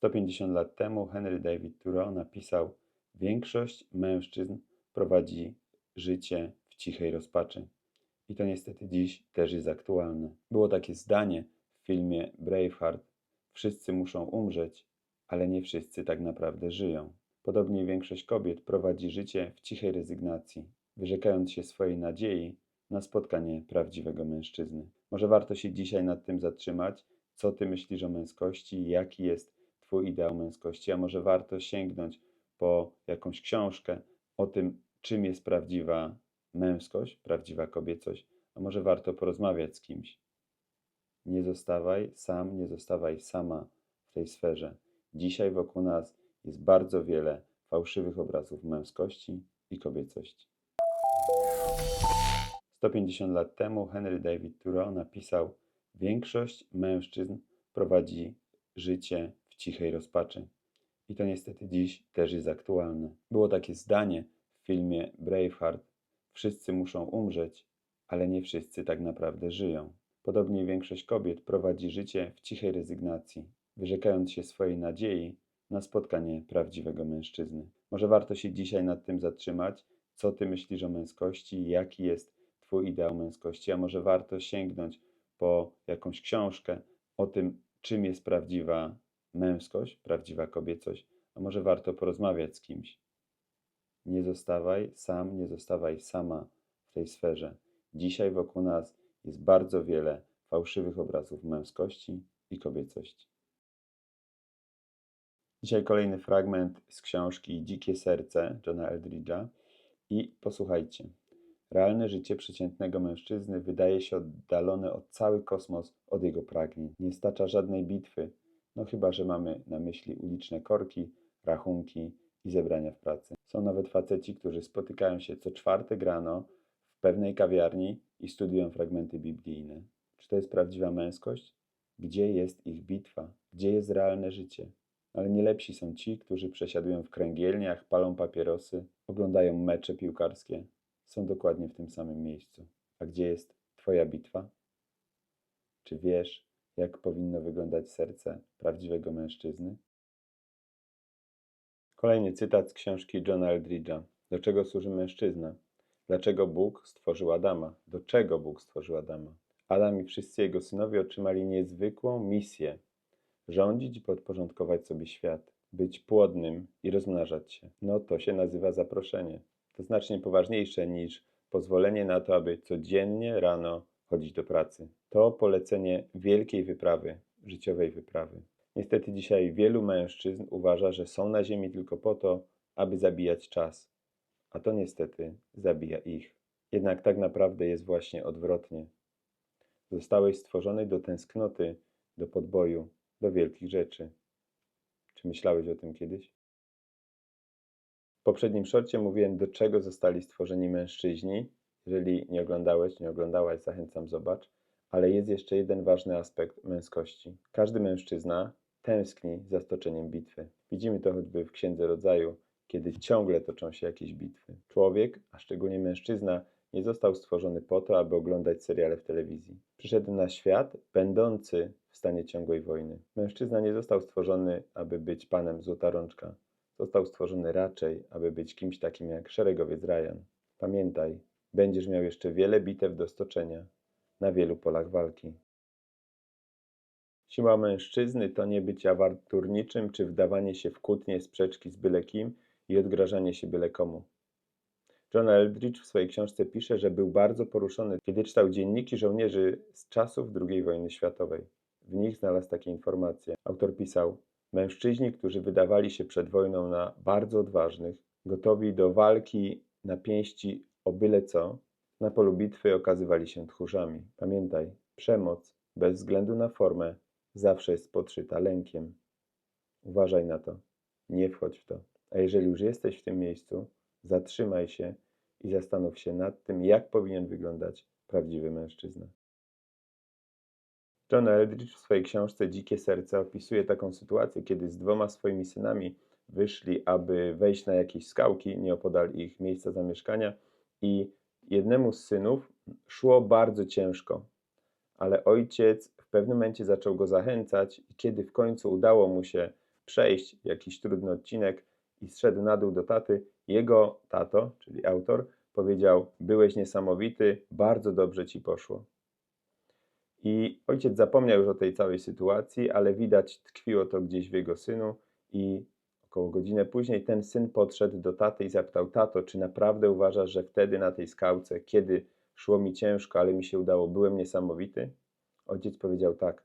150 lat temu Henry David Thoreau napisał: Większość mężczyzn prowadzi życie w cichej rozpaczy. I to niestety dziś też jest aktualne. Było takie zdanie w filmie Braveheart: Wszyscy muszą umrzeć, ale nie wszyscy tak naprawdę żyją. Podobnie większość kobiet prowadzi życie w cichej rezygnacji, wyrzekając się swojej nadziei na spotkanie prawdziwego mężczyzny. Może warto się dzisiaj nad tym zatrzymać, co ty myślisz o męskości, jaki jest twój ideał męskości, a może warto sięgnąć po jakąś książkę o tym, czym jest prawdziwa męskość, prawdziwa kobiecość, a może warto porozmawiać z kimś. Nie zostawaj sam, nie zostawaj sama w tej sferze. Dzisiaj wokół nas jest bardzo wiele fałszywych obrazów męskości i kobiecości. 150 lat temu Henry David Thoreau napisał: Większość mężczyzn prowadzi życie cichej rozpaczy. I to niestety dziś też jest aktualne. Było takie zdanie w filmie Braveheart: Wszyscy muszą umrzeć, ale nie wszyscy tak naprawdę żyją. Podobnie większość kobiet prowadzi życie w cichej rezygnacji, wyrzekając się swojej nadziei na spotkanie prawdziwego mężczyzny. Może warto się dzisiaj nad tym zatrzymać, co ty myślisz o męskości, jaki jest twój ideał męskości, a może warto sięgnąć po jakąś książkę o tym, czym jest prawdziwa męskość, prawdziwa kobiecość, a może warto porozmawiać z kimś. Nie zostawaj sam, nie zostawaj sama w tej sferze. Dzisiaj wokół nas jest bardzo wiele fałszywych obrazów męskości i kobiecości. Dzisiaj kolejny fragment z książki Dzikie Serce Johna Eldridge'a i posłuchajcie. Realne życie przeciętnego mężczyzny wydaje się oddalone od cały kosmos od jego pragnień. Nie stacza żadnej bitwy, no chyba, że mamy na myśli uliczne korki, rachunki i zebrania w pracy. Są nawet faceci, którzy spotykają się co czwartek rano w pewnej kawiarni i studiują fragmenty biblijne. Czy to jest prawdziwa męskość? Gdzie jest ich bitwa? Gdzie jest realne życie? Ale nie lepsi są ci, którzy przesiadują w kręgielniach, palą papierosy, oglądają mecze piłkarskie. Są dokładnie w tym samym miejscu. A gdzie jest Twoja bitwa? Czy wiesz, jak powinno wyglądać serce prawdziwego mężczyzny? Kolejny cytat z książki Johna Eldridge'a. Do czego służy mężczyzna? Dlaczego Bóg stworzył Adama? Do czego Bóg stworzył Adama? Adam i wszyscy jego synowie otrzymali niezwykłą misję rządzić i podporządkować sobie świat, być płodnym i rozmnażać się. No to się nazywa zaproszenie. To znacznie poważniejsze niż pozwolenie na to, aby codziennie rano chodzić do pracy. To polecenie wielkiej wyprawy, życiowej wyprawy. Niestety dzisiaj wielu mężczyzn uważa, że są na ziemi tylko po to, aby zabijać czas, a to niestety zabija ich. Jednak tak naprawdę jest właśnie odwrotnie. Zostałeś stworzony do tęsknoty, do podboju, do wielkich rzeczy. Czy myślałeś o tym kiedyś? W poprzednim szorcie mówiłem, do czego zostali stworzeni mężczyźni. Jeżeli nie oglądałeś, nie oglądałaś, zachęcam, zobacz. Ale jest jeszcze jeden ważny aspekt męskości. Każdy mężczyzna tęskni za stoczeniem bitwy. Widzimy to choćby w Księdze Rodzaju, kiedy ciągle toczą się jakieś bitwy. Człowiek, a szczególnie mężczyzna, nie został stworzony po to, aby oglądać seriale w telewizji. Przyszedł na świat będący w stanie ciągłej wojny. Mężczyzna nie został stworzony, aby być panem złota rączka. Został stworzony raczej, aby być kimś takim jak szeregowiec Ryan. Pamiętaj, będziesz miał jeszcze wiele bitew do stoczenia na wielu polach walki. Siła mężczyzny to nie być awanturniczym czy wdawanie się w kłótnie, sprzeczki z byle kim i odgrażanie się byle komu. John Eldridge w swojej książce pisze, że był bardzo poruszony, kiedy czytał dzienniki żołnierzy z czasów II wojny światowej. W nich znalazł takie informacje. Autor pisał: Mężczyźni, którzy wydawali się przed wojną na bardzo odważnych, gotowi do walki na pięści o byle co, na polu bitwy okazywali się tchórzami. Pamiętaj, przemoc, bez względu na formę, zawsze jest podszyta lękiem. Uważaj na to. Nie wchodź w to. A jeżeli już jesteś w tym miejscu, zatrzymaj się i zastanów się nad tym, jak powinien wyglądać prawdziwy mężczyzna. John Eldridge w swojej książce Dzikie Serce opisuje taką sytuację, kiedy z dwoma swoimi synami wyszli, aby wejść na jakieś skałki nieopodal ich miejsca zamieszkania i jednemu z synów szło bardzo ciężko, ale ojciec w pewnym momencie zaczął go zachęcać i kiedy w końcu udało mu się przejść jakiś trudny odcinek i zszedł na dół do taty. Jego tato, czyli autor, powiedział: Byłeś niesamowity, bardzo dobrze ci poszło. I ojciec zapomniał już o tej całej sytuacji, ale widać tkwiło to gdzieś w jego synu i około godzinę później ten syn podszedł do taty i zapytał: Tato, czy naprawdę uważasz, że wtedy na tej skałce, kiedy szło mi ciężko, ale mi się udało, byłem niesamowity? Ojciec powiedział tak.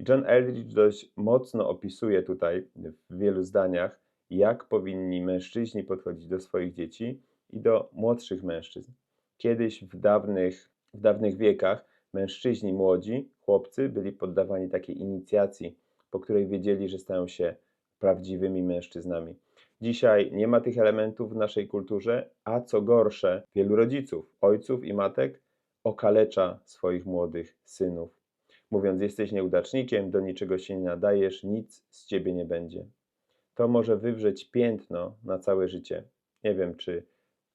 I John Eldridge dość mocno opisuje tutaj w wielu zdaniach, jak powinni mężczyźni podchodzić do swoich dzieci i do młodszych mężczyzn. Kiedyś w dawnych, w dawnych wiekach mężczyźni młodzi, chłopcy, byli poddawani takiej inicjacji, po której wiedzieli, że stają się prawdziwymi mężczyznami. Dzisiaj nie ma tych elementów w naszej kulturze, a co gorsze, wielu rodziców, ojców i matek okalecza swoich młodych synów, mówiąc: Jesteś nieudacznikiem, do niczego się nie nadajesz, nic z ciebie nie będzie. To może wywrzeć piętno na całe życie. Nie wiem, czy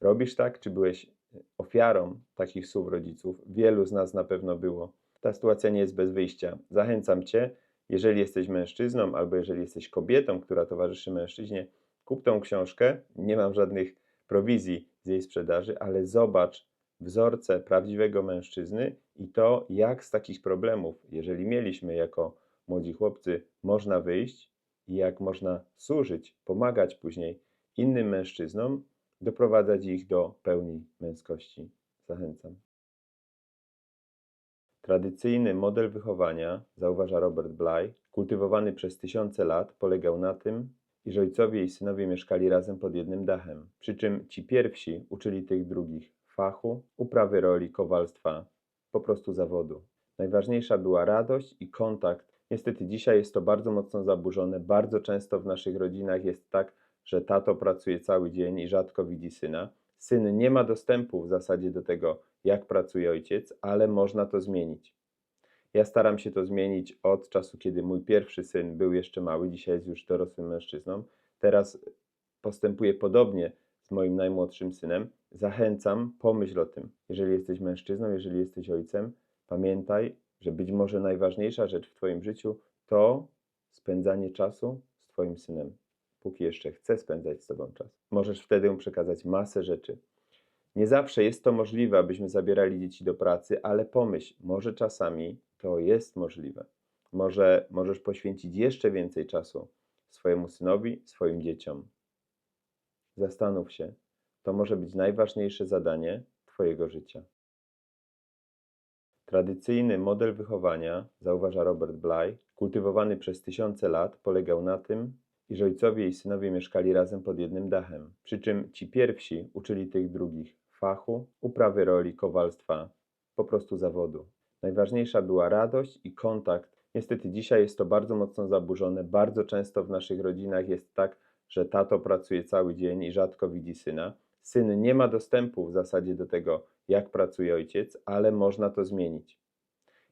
robisz tak, czy byłeś ofiarą takich słów rodziców. Wielu z nas na pewno było. Ta sytuacja nie jest bez wyjścia. Zachęcam cię, jeżeli jesteś mężczyzną albo jeżeli jesteś kobietą, która towarzyszy mężczyźnie, kup tą książkę. Nie mam żadnych prowizji z jej sprzedaży, ale zobacz wzorce prawdziwego mężczyzny i to, jak z takich problemów, jeżeli mieliśmy jako młodzi chłopcy, można wyjść i jak można służyć, pomagać później innym mężczyznom, doprowadzać ich do pełni męskości. Zachęcam. Tradycyjny model wychowania, zauważa Robert Bly, kultywowany przez tysiące lat, polegał na tym, iż ojcowie i synowie mieszkali razem pod jednym dachem, przy czym ci pierwsi uczyli tych drugich fachu, uprawy roli, kowalstwa, po prostu zawodu. Najważniejsza była radość i kontakt. Niestety dzisiaj jest to bardzo mocno zaburzone. Bardzo często w naszych rodzinach jest tak, że tato pracuje cały dzień i rzadko widzi syna. Syn nie ma dostępu w zasadzie do tego, jak pracuje ojciec, ale można to zmienić. Ja staram się to zmienić od czasu, kiedy mój pierwszy syn był jeszcze mały, dzisiaj jest już dorosłym mężczyzną. Teraz postępuję podobnie z moim najmłodszym synem. Zachęcam, pomyśl o tym. Jeżeli jesteś mężczyzną, jeżeli jesteś ojcem, pamiętaj, że być może najważniejsza rzecz w Twoim życiu to spędzanie czasu z Twoim synem póki jeszcze chce spędzać z Tobą czas. Możesz wtedy mu przekazać masę rzeczy. Nie zawsze jest to możliwe, abyśmy zabierali dzieci do pracy, ale pomyśl, może czasami to jest możliwe. Może możesz poświęcić jeszcze więcej czasu swojemu synowi, swoim dzieciom. Zastanów się, to może być najważniejsze zadanie Twojego życia. Tradycyjny model wychowania, zauważa Robert Bly, kultywowany przez tysiące lat, polegał na tym, iż ojcowie i synowie mieszkali razem pod jednym dachem, przy czym ci pierwsi uczyli tych drugich fachu, uprawy roli, kowalstwa, po prostu zawodu. Najważniejsza była radość i kontakt. Niestety dzisiaj jest to bardzo mocno zaburzone. Bardzo często w naszych rodzinach jest tak, że tato pracuje cały dzień i rzadko widzi syna. Syn nie ma dostępu w zasadzie do tego, jak pracuje ojciec, ale można to zmienić.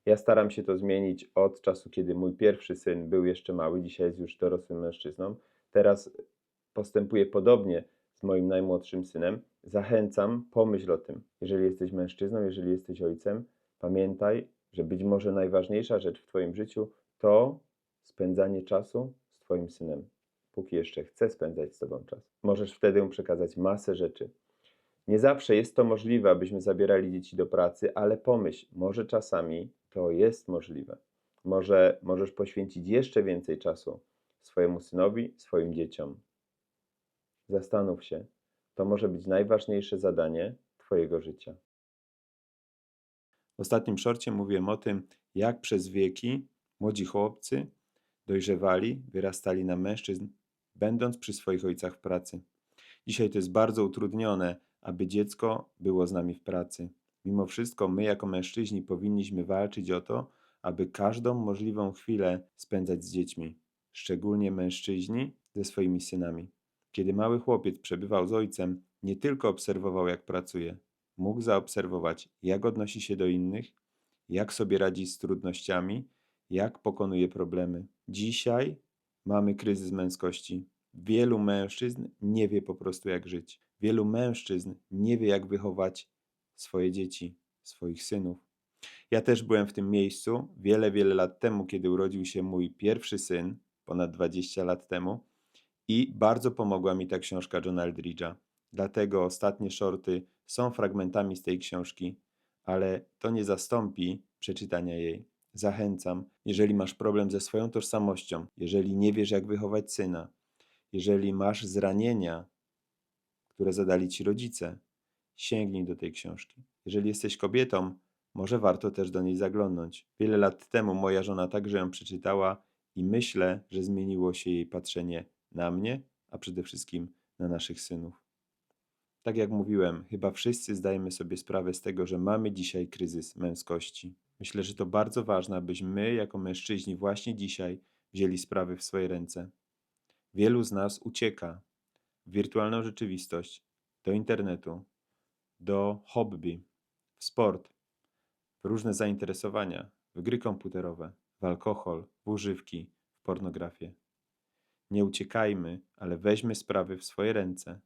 Ja staram się to zmienić od czasu, kiedy mój pierwszy syn był jeszcze mały, dzisiaj jest już dorosłym mężczyzną. Teraz postępuję podobnie z moim najmłodszym synem. Zachęcam, pomyśl o tym. Jeżeli jesteś mężczyzną, jeżeli jesteś ojcem, pamiętaj, że być może najważniejsza rzecz w Twoim życiu to spędzanie czasu z Twoim synem, póki jeszcze chce spędzać z Tobą czas. Możesz wtedy mu przekazać masę rzeczy. Nie zawsze jest to możliwe, abyśmy zabierali dzieci do pracy, ale pomyśl, może czasami to jest możliwe. Może możesz poświęcić jeszcze więcej czasu swojemu synowi, swoim dzieciom. Zastanów się, to może być najważniejsze zadanie Twojego życia. W ostatnim szorcie mówiłem o tym, jak przez wieki młodzi chłopcy dojrzewali, wyrastali na mężczyzn, będąc przy swoich ojcach w pracy. Dzisiaj to jest bardzo utrudnione, aby dziecko było z nami w pracy. Mimo wszystko, my jako mężczyźni powinniśmy walczyć o to, aby każdą możliwą chwilę spędzać z dziećmi, szczególnie mężczyźni ze swoimi synami. Kiedy mały chłopiec przebywał z ojcem, nie tylko obserwował, jak pracuje, mógł zaobserwować, jak odnosi się do innych, jak sobie radzi z trudnościami, jak pokonuje problemy. Dzisiaj mamy kryzys męskości. Wielu mężczyzn nie wie po prostu, jak żyć. Wielu mężczyzn nie wie, jak wychować swoje dzieci, swoich synów. Ja też byłem w tym miejscu wiele, wiele lat temu, kiedy urodził się mój pierwszy syn. ponad 20 lat temu. I bardzo pomogła mi ta książka Johna Eldridge'a. Dlatego ostatnie shorty są fragmentami z tej książki, ale to nie zastąpi przeczytania jej. Zachęcam, jeżeli masz problem ze swoją tożsamością, jeżeli nie wiesz, jak wychować syna, jeżeli masz zranienia, które zadali ci rodzice, sięgnij do tej książki. Jeżeli jesteś kobietą, może warto też do niej zaglądnąć. Wiele lat temu moja żona także ją przeczytała i myślę, że zmieniło się jej patrzenie na mnie, a przede wszystkim na naszych synów. Tak jak mówiłem, chyba wszyscy zdajemy sobie sprawę z tego, że mamy dzisiaj kryzys męskości. Myślę, że to bardzo ważne, abyśmy my, jako mężczyźni, właśnie dzisiaj wzięli sprawy w swoje ręce. Wielu z nas ucieka w wirtualną rzeczywistość, do internetu, do hobby, w sport, w różne zainteresowania, w gry komputerowe, w alkohol, w używki, w pornografię. Nie uciekajmy, ale weźmy sprawy w swoje ręce,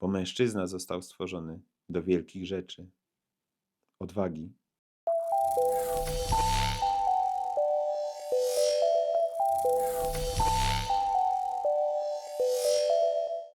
bo mężczyzna został stworzony do wielkich rzeczy. Odwagi.